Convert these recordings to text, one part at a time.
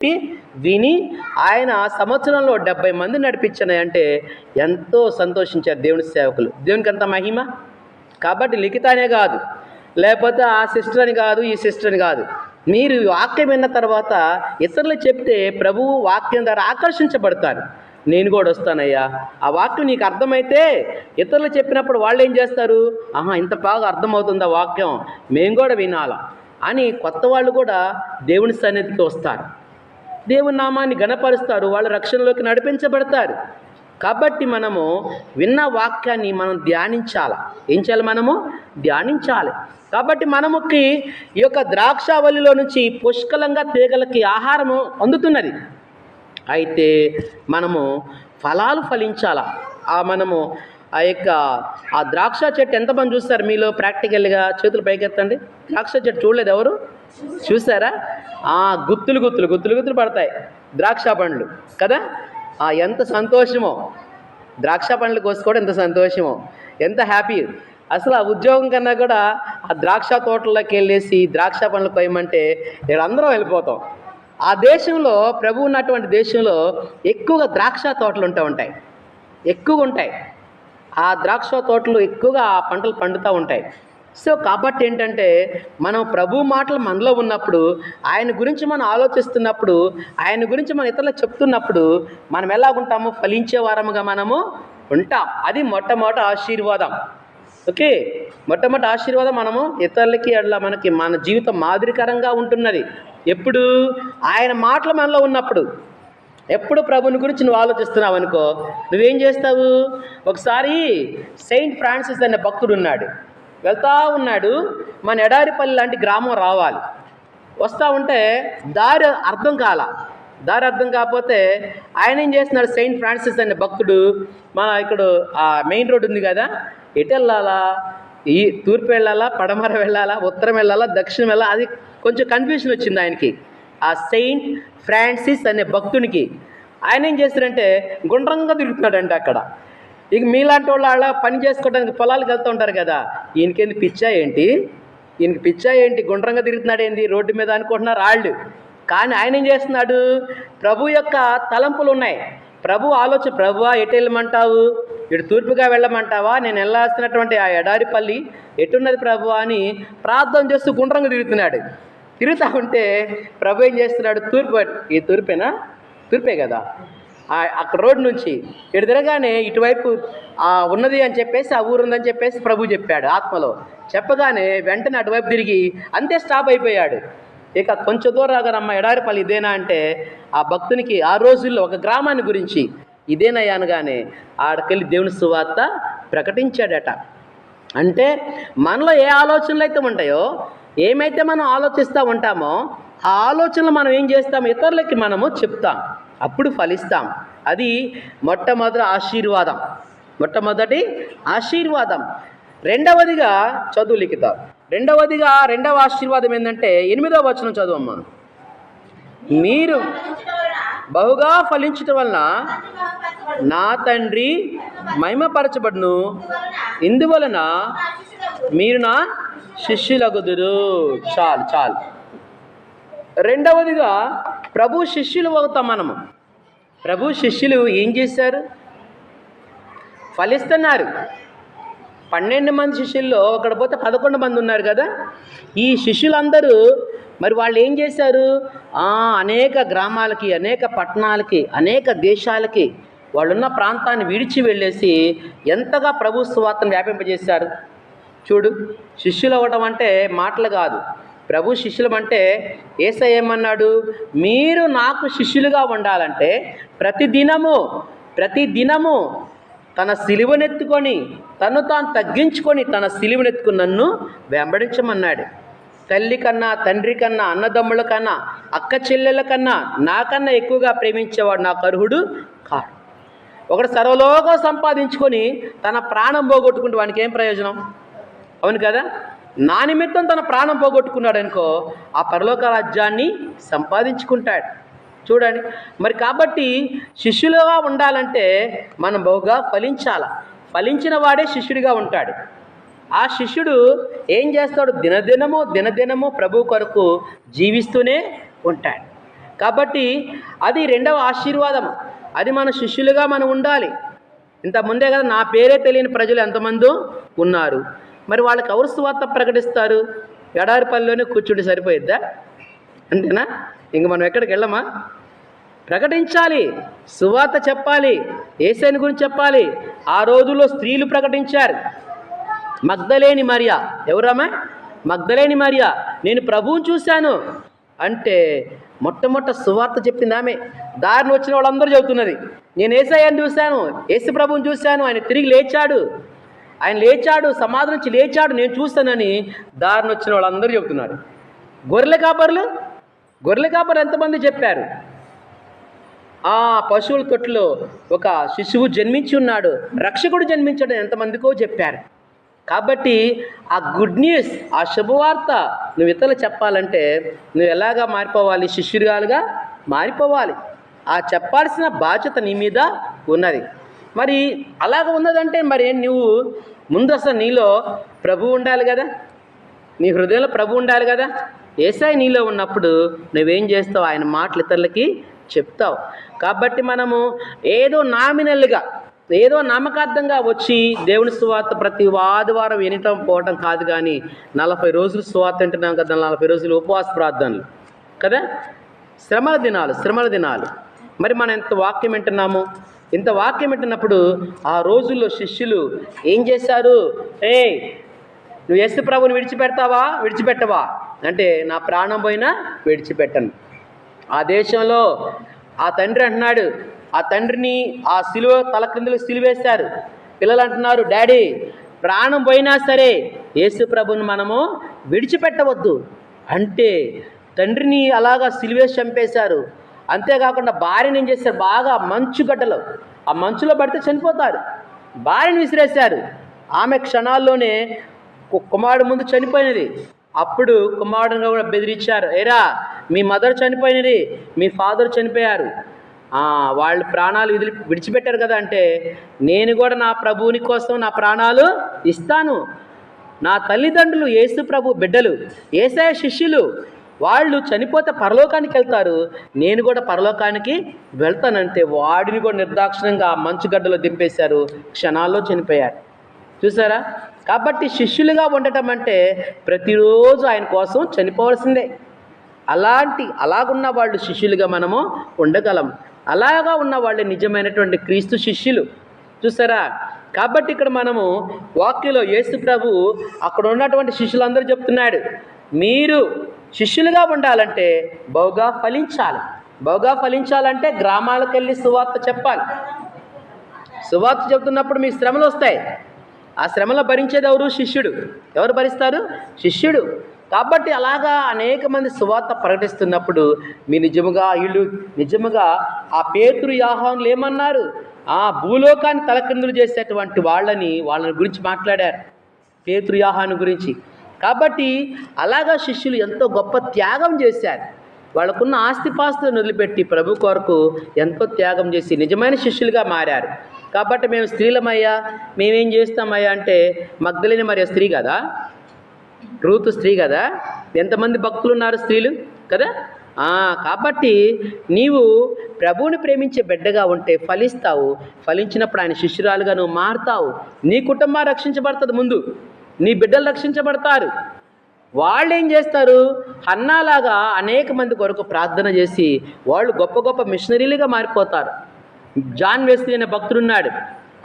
చెప్పి విని ఆయన సంవత్సరంలో డెబ్బై మంది నడిపించినాయంటే ఎంతో సంతోషించారు దేవుని సేవకులు. దేవునికి అంత మహిమ? కాబట్టి లిఖితానే కాదు. లేకపోతే ఆ సిస్టర్ అని కాదు ఈ సిస్టర్ అని కాదు. మీరు వాక్యం విన్న తర్వాత ఇతరులు చెప్తే ప్రభువు వాక్యం ద్వారా ఆకర్షించబడతారు. నేను కూడా వస్తానయ్యా. ఆ వాక్యం నీకు అర్థమైతే ఇతరులు చెప్పినప్పుడు వాళ్ళు ఏం చేస్తారు? ఆహా ఇంత బాగా అర్థమవుతుంది ఆ వాక్యం. మేము కూడా వినాలా అని కొత్త వాళ్ళు కూడా దేవుని సన్నిధికి వస్తారు. దేవుని నామాన్ని గణపరుస్తారు వాళ్ళు రక్షణలోకి నడిపించబడతారు. కాబట్టి మనము విన్న వాక్యాన్ని మనం ధ్యానించాలి? ఏం చేయాలి మనము? ధ్యానించాలి. కాబట్టి మనముకి ఈ యొక్క ద్రాక్షావళిలో నుంచి పుష్కలంగా తీగలకి ఆహారము అందుతున్నది. అయితే మనము ఫలాలు ఫలించాల? ఆ మనము ఆ యొక్క ఆ ద్రాక్ష చెట్టు ఎంతమంది చూస్తారు? మీలో ప్రాక్టికల్గా చేతులు పైకెత్తండి. ద్రాక్ష చెట్టు చూడలేదు ఎవరు? చూసారా? గుత్తులు గుత్తులు గుత్తులు గుత్తులు పడతాయి. ద్రాక్ష పండ్లు. కదా? ఆ ఎంత సంతోషమో. ద్రాక్ష పండ్లు కోసుకోవడం ఎంత సంతోషమో. ఎంత హ్యాపీ. అసలు ఆ ఉద్యోగం కన్నా కూడా ఆ ద్రాక్ష తోటల్లోకి వెళ్ళేసి ద్రాక్ష పండ్లు పోయమంటే ఇక్కడ అందరం వెళ్ళిపోతాం. ఆ దేశంలో ప్రభు ఉన్నటువంటి దేశంలో ఎక్కువగా ద్రాక్ష తోటలు ఉంటూ ఉంటాయి. ఎక్కువగా ఉంటాయి. ఆ ద్రాక్ష తోటలు ఎక్కువగా ఆ పంటలు పండుతూ ఉంటాయి. సో కాబట్టి ఏంటంటే మనం ప్రభు మాటలు మనలో ఉన్నప్పుడు ఆయన గురించి మనం ఆలోచిస్తున్నప్పుడు ఆయన గురించి మనం ఇతరులకు చెప్తున్నప్పుడు మనం ఎలాగుంటామో? ఫలించే వారముగా మనము ఉంటాం. అది మొట్టమొదటి ఆశీర్వాదం. ఓకే? మొట్టమొదటి ఆశీర్వాదం మనము ఇతరులకి అట్లా మనకి మన జీవితం మాదిరికరంగా ఉంటున్నది. ఎప్పుడు? ఆయన మాటలు మనలో ఉన్నప్పుడు. ఎప్పుడు ప్రభుని గురించి నువ్వు ఆలోచిస్తున్నావు అనుకో నువ్వేం చేస్తావు? ఒకసారి సెయింట్ ఫ్రాన్సిస్ అనే భక్తుడు ఉన్నాడు. వెళ్తా ఉన్నాడు. మన ఎడారిపల్లి లాంటి గ్రామం రావాలి. వస్తూ ఉంటే దారి అర్థం కాల. దారి అర్థం కాకపోతే ఆయన ఏం చేస్తున్నాడు? సెయింట్ ఫ్రాన్సిస్ అనే భక్తుడు మన ఇక్కడ ఆ మెయిన్ రోడ్ ఉంది కదా ఎటు వెళ్ళాలా? ఈ తూర్పు వెళ్ళాలా? పడమర వెళ్ళాలా? ఉత్తరం వెళ్ళాలా? దక్షిణం వెళ్ళాలా? అది కొంచెం కన్ఫ్యూషన్ వచ్చింది ఆయనకి. ఆ సెయింట్ ఫ్రాన్సిస్ అనే భక్తునికి. ఆయన ఏం చేస్తారంటే గుండ్రంగా తిరుగుతున్నాడంట అక్కడ. ఇక మీలాంటి వాళ్ళు అలా పని చేసుకోవడానికి పొలాలకు వెళ్తూ ఉంటారు కదా. ఈయనకేంది పిచ్చా ఏంటి? ఈయనకి పిచ్చా ఏంటి? గుండ్రంగా తిరుగుతున్నాడు ఏంటి రోడ్డు మీద అనుకుంటున్నారు వాళ్ళు కానీ ఆయన ఏం చేస్తున్నాడు? ప్రభు యొక్క తలంపులు ఉన్నాయి. ప్రభు ఆలోచన ప్రభువా ఎటు వెళ్ళమంటావు? ఇటు తూర్పుగా వెళ్ళమంటావా? నేను వెళ్ళాల్సినటువంటి ఆ ఎడారిపల్లి ఎటున్నది ప్రభు? అని ప్రార్థన చేస్తూ గుండ్రంగా తిరుగుతున్నాడు. తిరుగుతూ ఉంటే ప్రభు ఏం చేస్తున్నాడు? తూర్పు ఈ తూర్పేనా? తూర్పే కదా. అక్కడ రోడ్ నుంచి ఇటు తిరగానే ఇటువైపు ఉన్నది అని చెప్పేసి ఆ ఊరు ఉందని చెప్పేసి ప్రభు చెప్పాడు ఆత్మలో. చెప్పగానే వెంటనే అటువైపు తిరిగి అంతే స్టాప్ అయిపోయాడు. ఇక కొంచెం దూరం రాగానమ్మ ఎడారిపల్లి ఇదేనా అంటే ఆ భక్తునికి ఆ రోజుల్లో ఒక గ్రామాన్ని గురించి ఇదేనయ్యా అనగానే ఆడకెళ్ళి దేవుని సువార్త ప్రకటించాడట. అంటే మనలో ఏ ఆలోచనలు అయితే ఉంటాయో ఏమైతే మనం ఆలోచిస్తూ ఉంటామో ఆ ఆలోచనలు మనం ఏం చేస్తాం? ఇతరులకి మనము చెప్తాం. అప్పుడు ఫలిస్తాం. అది మొట్టమొదటి ఆశీర్వాదం. మొట్టమొదటి ఆశీర్వాదం. రెండవదిగా చదువు లిఖిత. రెండవదిగా రెండవ ఆశీర్వాదం ఏంటంటే ఎనిమిదవ వచనం చదువమ్మా. మీరు బహుగా ఫలించటం వలన నా తండ్రి మహిమపరచబడును. ఇందువలన మీరు నా శిష్యులగుదురు. చాలు చాలు. రెండవదిగా ప్రభు శిష్యులు అవుతాం మనము. ప్రభు శిష్యులు ఏం చేశారు? ఫలిస్తున్నారు. పన్నెండు మంది శిష్యుల్లో అక్కడ పోతే పదకొండు మంది ఉన్నారు కదా? ఈ శిష్యులందరూ మరి వాళ్ళు ఏం చేశారు? అనేక గ్రామాలకి అనేక పట్టణాలకి అనేక దేశాలకి వాళ్ళున్న ప్రాంతాన్ని విడిచి వెళ్ళేసి ఎంతగా ప్రభు సువార్తను వ్యాపింపజేశారు? చూడు శిష్యులు అవ్వడం అంటే మాటలు కాదు. ప్రభు శిష్యులం అంటే ఏసై ఏమన్నాడు? మీరు నాకు శిష్యులుగా ఉండాలంటే ప్రతిదినము ప్రతిదినము తన సిలువనెత్తుకొని తను తాను తగ్గించుకొని తన సిలువనెత్తుకుని నన్ను వెంబడించమన్నాడు. తల్లి కన్నా తండ్రి కన్నా అన్నదమ్ముల కన్నా అక్క చెల్లెల కన్నా నాకన్నా ఎక్కువగా ప్రేమించేవాడు నాకు అర్హుడు కాడు. ఒకడు సర్వలోకం సంపాదించుకొని తన ప్రాణం పోగొట్టుకుంటే వానికి ఏం ప్రయోజనం? అవును కదా? నా నిమిత్తం తన ప్రాణం పోగొట్టుకున్నాడు అనుకో ఆ పరలోక రాజ్యాన్ని సంపాదించుకుంటాడు. చూడండి. మరి కాబట్టి శిష్యులుగా ఉండాలంటే మనం బహుగా ఫలించాల. ఫలించిన వాడే శిష్యుడిగా ఉంటాడు. ఆ శిష్యుడు ఏం చేస్తాడు? దినదినము దినదినము ప్రభు కొరకు జీవిస్తూనే ఉంటాడు. కాబట్టి అది రెండవ ఆశీర్వాదం. అది మన శిష్యులుగా మనం ఉండాలి. ఇంత ముందే కదా నా పేరే తెలియని ప్రజలు ఎంతమంది ఉన్నారు. మరి వాళ్ళకి ఎవరు సువార్త ప్రకటిస్తారు? ఎడారిపల్లిలోనే కూర్చుంటే సరిపోయిద్దా? అంతేనా? ఇంక మనం ఎక్కడికి వెళ్ళమా? ప్రకటించాలి. సువార్త చెప్పాలి. ఏసైని గురించి చెప్పాలి. ఆ రోజుల్లో స్త్రీలు ప్రకటించారు. మగ్ధలేని మరియా. ఎవరమ్మా మగ్ధలేని మరియా. నేను ప్రభువుని చూశాను. అంటే మొట్టమొదట సువార్త చెప్పింది ఆమె. దారిని వచ్చిన వాళ్ళందరూ చెబుతున్నది నేను ఏసయ్యని చూశాను. యేసు ప్రభువుని చూశాను. ఆయన తిరిగి లేచాడు. ఆయన లేచాడు సమాధి నుంచి లేచాడు నేను చూస్తానని దారిని వచ్చిన వాళ్ళందరూ చెబుతున్నారు. గొర్రెల కాపర్లు? గొర్రెల కాపర్లు ఎంతమంది చెప్పారు? ఆ పశువుల తొట్టులో ఒక శిశువు జన్మించి ఉన్నాడు రక్షకుడు జన్మించడం ఎంతమందికో చెప్పారు. కాబట్టి ఆ గుడ్ న్యూస్ ఆ శుభవార్త నువ్వు ఇతరులు చెప్పాలంటే నువ్వు ఎలాగా మారిపోవాలి శిష్యురాలుగా మారిపోవాలి? ఆ చెప్పాల్సిన బాధ్యత నీ మీద ఉన్నది. మరి అలాగ ఉన్నదంటే మరి నువ్వు ముందు అసలు నీలో ప్రభు ఉండాలి కదా? నీ హృదయంలో ప్రభు ఉండాలి కదా? ఏసాయి నీలో ఉన్నప్పుడు నువ్వేం చేస్తావు? ఆయన మాటలు ఇతరులకి చెప్తావు. కాబట్టి మనము ఏదో నామినల్గా ఏదో నామకార్థంగా వచ్చి దేవుని సువార్త ప్రతి ఆదివారం వినటం పోవటం కాదు కానీ నలభై రోజులు సువార్త వింటున్నాం కదా నలభై రోజులు ఉపవాస ప్రార్థనలు కదా? శ్రమల దినాలు శ్రమల దినాలు. మరి మనం ఎంత వాక్యం వింటున్నాము? ఇంత వాక్యం వింటున్నప్పుడు ఆ రోజుల్లో శిష్యులు ఏం చేశారు? ఏ నువ్వు యేసు ప్రభుని విడిచిపెడతావా? విడిచిపెట్టవా? అంటే నా ప్రాణం పోయినా విడిచిపెట్టను. ఆ దేశంలో ఆ తండ్రి అంటున్నాడు ఆ తండ్రిని ఆ సిలువ తల క్రిందలు సిలువేశారు. పిల్లలు అంటున్నారు డాడీ ప్రాణం పోయినా సరే యేసు ప్రభుని మనము విడిచిపెట్టవద్దు. అంటే తండ్రిని అలాగా సిలువేసి చంపేశారు. అంతేకాకుండా భార్యని ఏం చేస్తారు? బాగా మంచు గడ్డలో. ఆ మంచులో పడితే చనిపోతారు. భార్యని విసిరేశారు. ఆమె క్షణాల్లోనే కు- కుమారుడు ముందు చనిపోయినది. అప్పుడు కుమారుడుగా కూడా బెదిరించారు. ఏరా మీ మదర్ చనిపోయినది. మీ ఫాదర్ చనిపోయారు. వాళ్ళు ప్రాణాలు విదిలి విడిచిపెట్టారు కదా అంటే నేను కూడా నా ప్రభువుని కోసం నా ప్రాణాలు ఇస్తాను. నా తల్లిదండ్రులు యేసు ప్రభు బిడ్డలు. ఏసే శిష్యులు. వాళ్ళు చనిపోతే పరలోకానికి వెళ్తారు. నేను కూడా పరలోకానికి వెళ్తానంటే వాడిని కూడా నిర్దాక్షిణంగా మంచుగడ్డలో దింపేశారు. క్షణాల్లో చనిపోయారు. చూసారా? కాబట్టి శిష్యులుగా ఉండటం అంటే ప్రతిరోజు ఆయన కోసం చనిపోవాల్సిందే. అలాంటి అలాగున్న వాళ్ళు శిష్యులుగా మనము ఉండగలం. అలాగా ఉన్న వాళ్ళే నిజమైనటువంటి క్రీస్తు శిష్యులు. చూసారా? కాబట్టి ఇక్కడ మనము వాక్యలో యేసు ప్రభు అక్కడ ఉన్నటువంటి శిష్యులందరూ చెప్తున్నాడు. మీరు శిష్యులుగా ఉండాలంటే బహుగా ఫలించాలి. బహుగా ఫలించాలంటే గ్రామాలకు వెళ్ళి సువార్త చెప్పాలి. సువార్త చెబుతున్నప్పుడు మీ శ్రమలు వస్తాయి. ఆ శ్రమలో భరించేది ఎవరు? శిష్యుడు. ఎవరు భరిస్తారు? శిష్యుడు. కాబట్టి అలాగా అనేక మంది సువార్త ప్రకటిస్తున్నప్పుడు మీ నిజముగా ఇల్లు నిజముగా ఆ పేతురు యాహోన్లు ఏమన్నారు? ఆ భూలోకాన్ని తలకిందులు చేసేటువంటి వాళ్ళని వాళ్ళని గురించి మాట్లాడారు. పేతురు యాహాను గురించి. కాబట్టి అలాగా శిష్యులు ఎంతో గొప్ప త్యాగం చేశారు. వాళ్ళకున్న ఆస్తిపాస్తులను వదిలిపెట్టి ప్రభు కొరకు ఎంతో త్యాగం చేసి నిజమైన శిష్యులుగా మారారు. కాబట్టి మేము స్త్రీలమయ్యా మేమేం చేస్తామయ్యా అంటే మగ్ధలేని మరి స్త్రీ కదా? రూతు స్త్రీ కదా? ఎంతమంది భక్తులు ఉన్నారు స్త్రీలు కదా? కాబట్టి నీవు ప్రభువుని ప్రేమించే బిడ్డగా ఉంటే ఫలిస్తావు. ఫలించినప్పుడు ఆయన శిష్యురాలుగా నువ్వు మారుతావు. నీ కుటుంబం రక్షించబడుతుంది ముందు. నీ బిడ్డలు రక్షించబడతారు. వాళ్ళు ఏం చేస్తారు? హన్నాలాగా అనేక మంది కొరకు ప్రార్థన చేసి వాళ్ళు గొప్ప గొప్ప మిషనరీలుగా మారిపోతారు. జాన్ వెస్లీ అనే భక్తుడున్నాడు.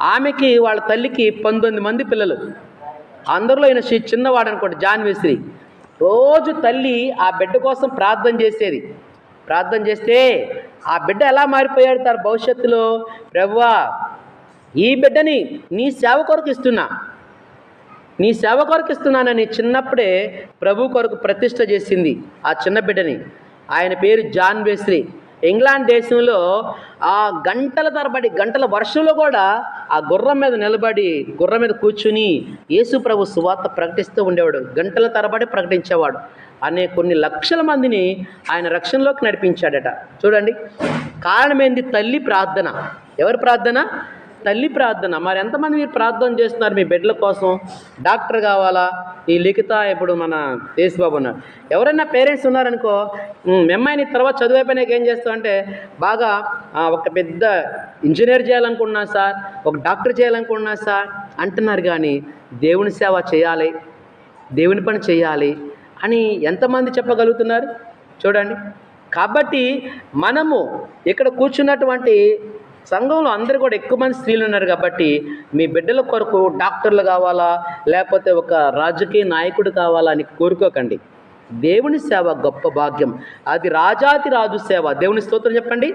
ఆమెకి వాళ్ళ తల్లికి పంతొమ్మిది మంది పిల్లలు. అందరిలో ఈయన శ్రీ చిన్నవాడు అనుకోండి జాన్ వెస్లీ. రోజు తల్లి ఆ బిడ్డ కోసం ప్రార్థన చేసేది. ప్రార్థన చేస్తే ఆ బిడ్డ ఎలా మారిపోయాడు తన భవిష్యత్తులో? ప్రభువా ఈ బిడ్డని నీ సేవ కొరకు ఇస్తున్నా. నీ సేవ కొరకు ఇస్తున్నానని చిన్నప్పుడే ప్రభు కొరకు ప్రతిష్ట చేసింది ఆ చిన్న బిడ్డని. ఆయన పేరు జాన్ వెస్లీ. ఇంగ్లాండ్ దేశంలో ఆ గంటల తరబడి గంటల వర్షంలో కూడా ఆ గుర్రం మీద నిలబడి గుర్రం మీద కూర్చుని యేసు ప్రభు సువార్త ప్రకటిస్తూ ఉండేవాడు. గంటల తరబడి ప్రకటించేవాడు. అనే కొన్ని లక్షల మందిని ఆయన రక్షణలోకి నడిపించాడట. చూడండి కారణం ఏంది? తల్లి ప్రార్థన. ఎవరి ప్రార్థన? తల్లి ప్రార్థన. మరి ఎంతమంది మీరు ప్రార్థన చేస్తున్నారు మీ బిడ్డల కోసం? డాక్టర్ కావాలా? ఈ లిఖిత ఇప్పుడు మన దేశబాబు ఉన్నారు ఎవరైనా పేరెంట్స్ ఉన్నారనుకో మెమ్మాయిని అమ్మాయిని తర్వాత చదువు అయిపోయినాక ఏం చేస్తామంటే బాగా ఒక పెద్ద ఇంజనీర్ చేయాలనుకున్నా సార్ ఒక డాక్టర్ చేయాలనుకున్నా సార్. అంటున్నారు కానీ దేవుని సేవ చేయాలి దేవుని పని చేయాలి అని ఎంతమంది చెప్పగలుగుతున్నారు? చూడండి. కాబట్టి మనము ఇక్కడ కూర్చున్నటువంటి సంఘంలో అందరూ కూడా ఎక్కువ మంది స్త్రీలు ఉన్నారు కాబట్టి మీ బిడ్డల కొరకు డాక్టర్లు కావాలా లేకపోతే ఒక రాజకీయ నాయకుడు కావాలా అని కోరుకోకండి. దేవుని సేవ గొప్ప భాగ్యం. అది రాజాతి రాజు సేవ. దేవుని స్తోత్రం చెప్పండి.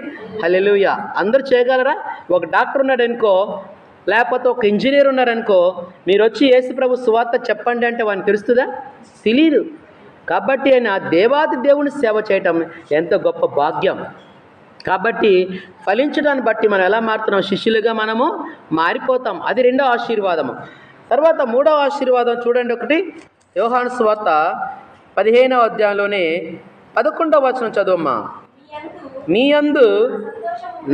హలెలుయ అందరూ చేయగలరా? ఒక డాక్టర్ ఉన్నాడు అనుకో లేకపోతే ఒక ఇంజనీర్ ఉన్నారనుకో మీరు వచ్చి ఏసు ప్రభు సువార్త చెప్పండి అంటే వాడిని తెలుస్తుందా? తెలియదు కాబట్టి ఆయన దేవాది దేవుని సేవ చేయటం ఎంతో గొప్ప భాగ్యం. కాబట్టి ఫలించడాన్ని బట్టి మనం ఎలా మారుతున్నాం? శిష్యులుగా మనము మారిపోతాం. అది రెండో ఆశీర్వాదము. తర్వాత మూడో ఆశీర్వాదం చూడండి ఒకటి. యోహాను సువార్త పదిహేనవ అధ్యాయంలోనే పదకొండవ వచనం చదువమ్మా. మీ యందు అందు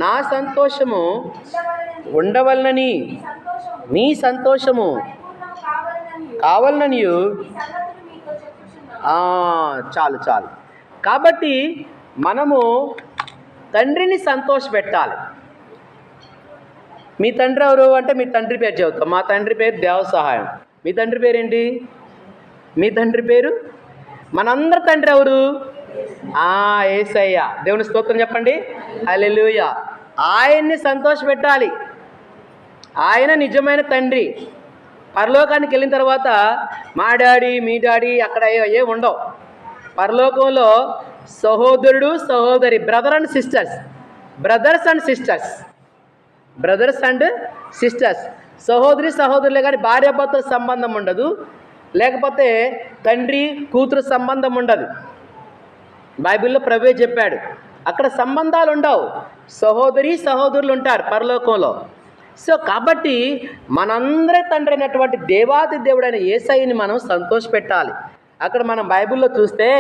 నా సంతోషము ఉండవలనని సంతోషము నీ సంతోషము పరిపూర్ణం కావాలనని చాలు చాలు. కాబట్టి మనము తండ్రిని సంతోషపెట్టాలి మీ తండ్రి ఎవరు అంటే మీ తండ్రి పేరు చెబుతాం. మా తండ్రి పేరు దేవ సహాయం. మీ తండ్రి పేరేంటి? మీ తండ్రి పేరు? మనందరి తండ్రి ఎవరు? ఆ ఏసయ్య. దేవుని స్తోత్రం చెప్పండి. హల్లెలూయ. ఆయన్ని సంతోషపెట్టాలి ఆయన నిజమైన తండ్రి. పరలోకానికి వెళ్ళిన తర్వాత మా డాడీ మీ డాడీ అక్కడ ఏ ఉండవు. పరలోకంలో సహోదరుడు సహోదరి brother and sisters brothers and sisters brothers and sisters సహోదరి సహోదరులే కానీ భార్యాభర్తల సంబంధం ఉండదు. లేకపోతే తండ్రి కూతురు సంబంధం ఉండదు. బైబిల్లో ప్రభే చెప్పాడు అక్కడ సంబంధాలు ఉండవు. సహోదరి సహోదరులు ఉంటారు పరలోకంలో. సో కాబట్టి మనందరి తండ్రి అయినటువంటి దేవాది దేవుడైన ఏసైని మనం సంతోషపెట్టాలి. అక్కడ మనం బైబిల్లో చూస్తే